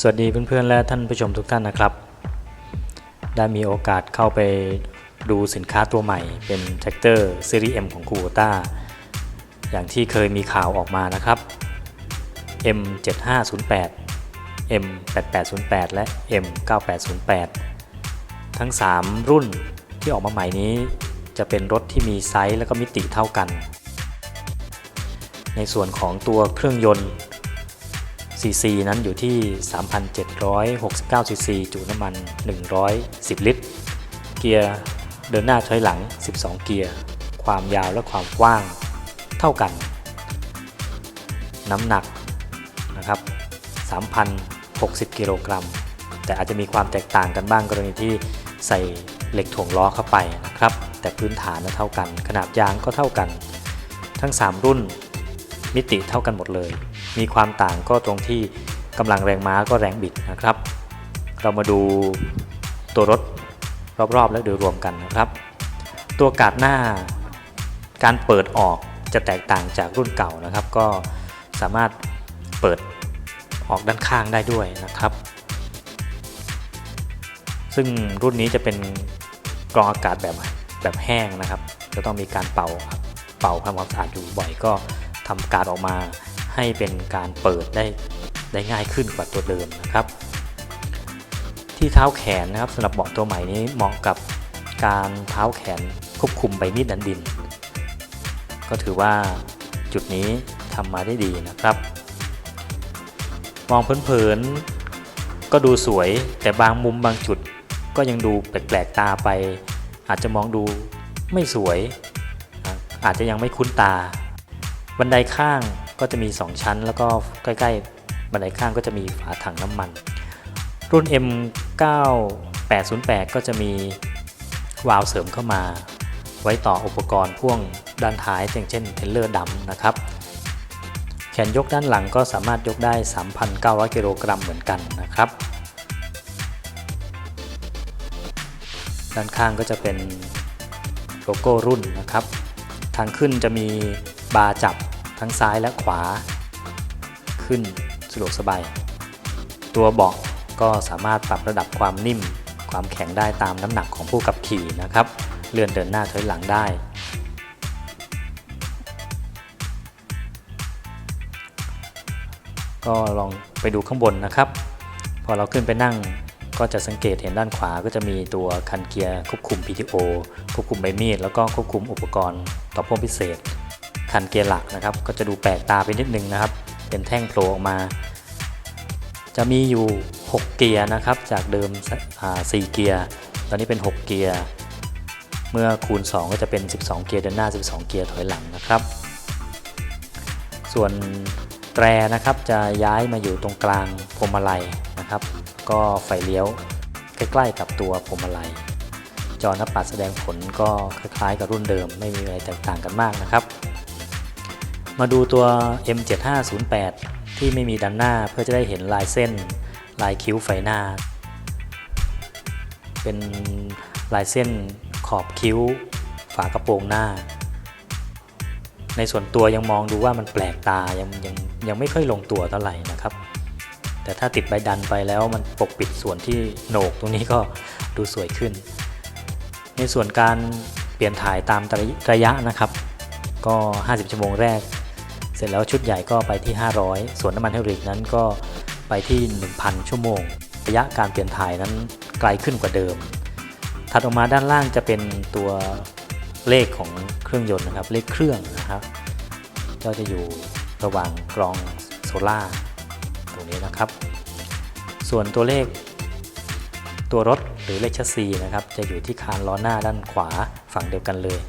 สวัสดีเพื่อนๆและท่านผู้ชมทุกท่านนะครับ ได้มีโอกาสเข้าไปดูสินค้าตัวใหม่เป็นแท็กเตอร์ซีรีส์ M ของ k u b o t a อย่างที่เคยมีข่าวออกมานะครับ M7508 M8808 และ M9808 ทั้ง 3 รุ่นที่ออกมาใหม่นี้ จะเป็นรถที่มีไซส์และก็มิติเท่ากัน ในส่วนของตัวเครื่องยนต์ cc นั้นอยู่ที่ 3,769 cc จุน้ำมัน 110 ลิตร เกียร์เดินหน้าถอยหลัง 12 เกียร์ ความยาวและความกว้างเท่ากัน น้ำหนักนะครับ 3,060 กิโลกรัม แต่อาจจะมีความแตกต่างกันบ้างกรณีที่ใส่เหล็กถ่วงล้อเข้าไปนะครับ แต่พื้นฐานเท่ากัน ขนาดยางก็เท่ากัน ทั้ง 3 รุ่นมิติเท่ากันหมดเลย มีความต่างก็ตรงที่กำลังแรงม้าก็แรงบิดนะครับ เรามาดูตัวรถรอบๆ และโดยรวมกันนะครับ ตัวกาดหน้าการเปิดออกจะแตกต่างจากรุ่นเก่านะครับ ก็สามารถเปิดออกด้านข้างได้ด้วยนะครับ ซึ่งรุ่นนี้จะเป็นกรองอากาศแบบแบบแห้งนะครับ จะต้องมีการเป่าเป่าทำความสะอาดอยู่บ่อยก็ทำการออกมา ให้เป็นการเปิดได้ได้ง่ายขึ้นกว่าตัวเดิมนะครับ ที่เท้าแขนนะครับสำหรับเบาะตัวใหม่นี้เหมาะกับการเท้าแขนควบคุมใบมีดดันดิน ก็ถือว่าจุดนี้ทำมาได้ดีนะครับ มองเพลินๆก็ดูสวยแต่บางมุมบางจุดก็ยังดูแปลกๆตาไป อาจจะมองดูไม่สวย อาจจะยังไม่คุ้นตา บันไดข้าง ก็จะมี 2 ชั้น แล้วก็ใกล้ๆบันไดข้างก็จะมีฝาถังน้ำมัน รุ่น M9808 ก็จะมีวาล์วเสริมเข้ามา ไว้ต่ออุปกรณ์พ่วงด้านท้ายอย่างเช่นเทรลเลอร์ดำนะครับแขนยกด้านหลังก็สามารถยกได้ 3,900กิโลกรัมเหมือนกันนะครับด้านข้างก็จะเป็นโลโก้รุ่นนะครับ ทางขึ้นจะมีบาร์จับ ทั้งซ้ายและขวา ขึ้นสะดวกสบาย ตัวเบาะก็สามารถปรับระดับความนิ่ม ความแข็งได้ตามน้ำหนักของผู้ขับขี่นะครับ เลื่อนเดินหน้าถอยหลังได้ ก็ลองไปดูข้างบนนะครับ พอเราขึ้นไปนั่งก็จะสังเกตเห็นด้านขวาก็จะมีตัวคันเกียร์ควบคุม PTO ควบคุมใบมีดแล้วก็ควบคุมอุปกรณ์ต่อพ่วงพิเศษ คันเกียร์หลักนะครับ ก็จะดูแปลกตาไปนิดนึงนะครับ เป็นแท่งโผล่ออกมา จะมีอยู่ 6 เกียร์นะครับ จากเดิม4เกียร์ ตอนนี้เป็น 6 เกียร์ เมื่อคูณ 2 ก็จะเป็น 12 เกียร์เดินหน้า 12 เกียร์ถอยหลังนะครับ ส่วนแตรนะครับจะย้ายมาอยู่ตรงกลางพวงมาลัยนะครับ ก็ไฟเลี้ยวใกล้ ๆ กับตัวพวงมาลัยจอหน้าปัดแสดงผลก็คล้ายๆกับรุ่นเดิม ไม่มีอะไรแตกต่างกันมากนะครับ มาดูตัว M7508 ที่ไม่มีด้านหน้าเพื่อจะได้เห็นลายเส้นลายคิ้วไฟหน้า เป็นลายเส้นขอบคิ้ว ฝากระโปรงหน้า ในส่วนตัวยังมองดูว่ามันแปลกตายังยังยังไม่ค่อยลงตัวเท่าไหร่นะครับ แต่ถ้าติดใบดันไปแล้วมันปกปิดส่วนที่โหนกตรงนี้ก็ดูสวยขึ้น ในส่วนการเปลี่ยนถ่ายตามระยะนะครับ ก็ 50 ชั่วโมงแรก เสร็จแล้วชุดใหญ่ก็ไปที่ 500 ส่วนน้ำมันไฮดรอลิกนั้นก็ไปที่ 1,000 ชั่วโมง ระยะการเปลี่ยนถ่ายนั้นไกลขึ้นกว่าเดิม ถัดออกมาด้านล่างจะเป็นตัวเลขของเครื่องยนต์นะครับ เลขเครื่องนะครับ ก็จะอยู่ระหว่างกรองโซล่าตรงนี้นะครับ ส่วนตัวเลขตัวรถหรือเลขชัสซีนะครับ จะอยู่ที่คานล้อหน้าด้านขวาฝั่งเดียวกันเลย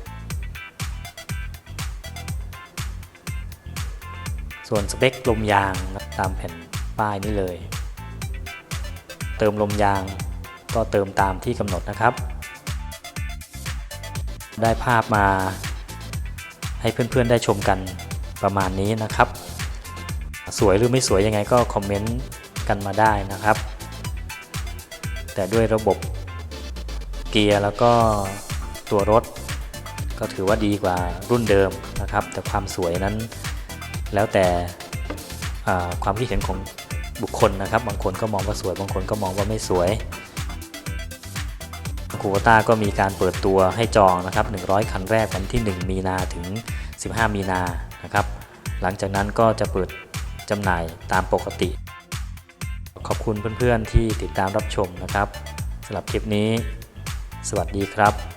ส่วนสเปคลมยางตามแผ่นป้ายนี้เลย เติมลมยางก็เติมตามที่กำหนดนะครับ ได้ภาพมาให้เพื่อนๆได้ชมกันประมาณนี้นะครับ สวยหรือไม่สวยยังไงก็คอมเมนต์กันมาได้นะครับ แต่ด้วยระบบเกียร์แล้วก็ตัวรถ ก็ถือว่าดีกว่ารุ่นเดิมนะครับ แต่ความสวยนั้น แล้วแต่ความคิดเห็นของบุคคลนะครับ บางคนก็มองว่าสวย บางคนก็มองว่าไม่สวยคูโบต้าก็มีการเปิดตัวให้จองนะครับ 100 คันแรกวันที่ 1 มีนาถึง 15 มีนานะครับ หลังจากนั้นก็จะเปิดจำหน่ายตามปกติ ขอบคุณเพื่อนๆที่ติดตามรับชมนะครับสำหรับคลิปนี้ สวัสดีครับ